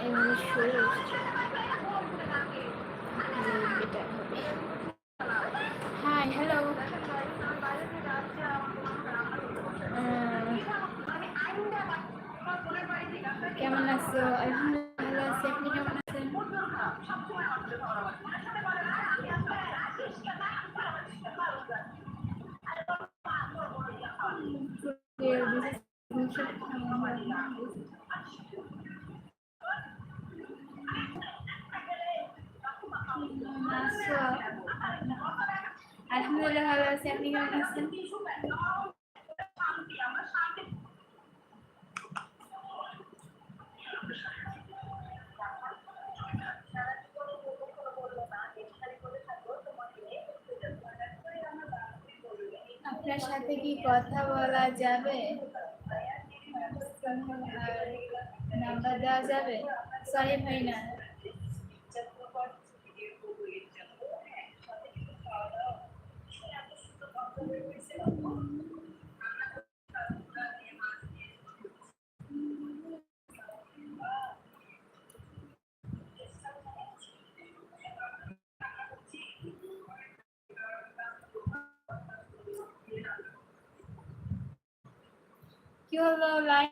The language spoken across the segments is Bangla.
এমনি সরে এসছি হ্যাঁ হ্যালো কেমন আছো? আলহামদুলিল্লাহ ভালো আছি। আপনি কেমন আছেন? Thank you. আছো? আলহামদুলিল্লাহ ভালো আছি আপনি কেমন আছেন আপনার সাথে কি কথা বলা যাবে নাম্বার দেওয়া যাবে সরি ভাই না কি হলো লাইন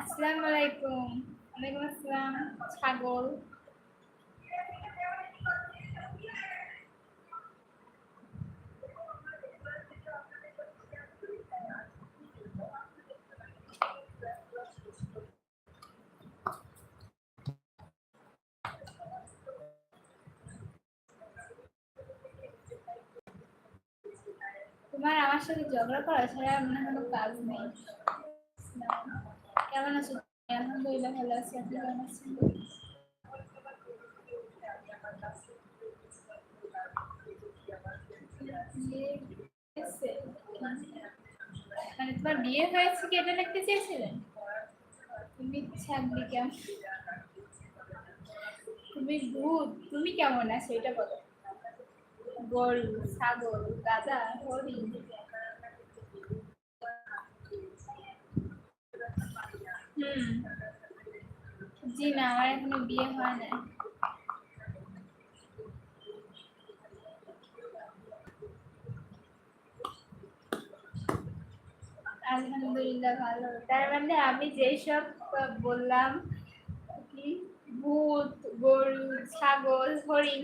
আসসালামু আলাইকুম ওয়ালাইকুম আসসালাম ছাগল তোমার আমার সাথে ঝগড়া করা ছাড়া মনে কোনো কাজ নেই। কেমন আছো? আলহামদুলিল্লাহ ভালো আছি। আপনি কেমন আছেন? মানে তোমার বিয়ে হয়েছে কি এটা লিখতে চেয়েছিলেন? তুমি ছাগলি কেমন? তুমি ভূত। তুমি কেমন আছো? এটা বলো। গরু, ছাগল, গাধা, হরিণ। জি না, আমার এখনও বিয়ে হয় না আলহামদুলিল্লাহ ভালো। তার মানে আমি যেসব বললাম, কি, ভূত, গরু, ছাগল, হরিণ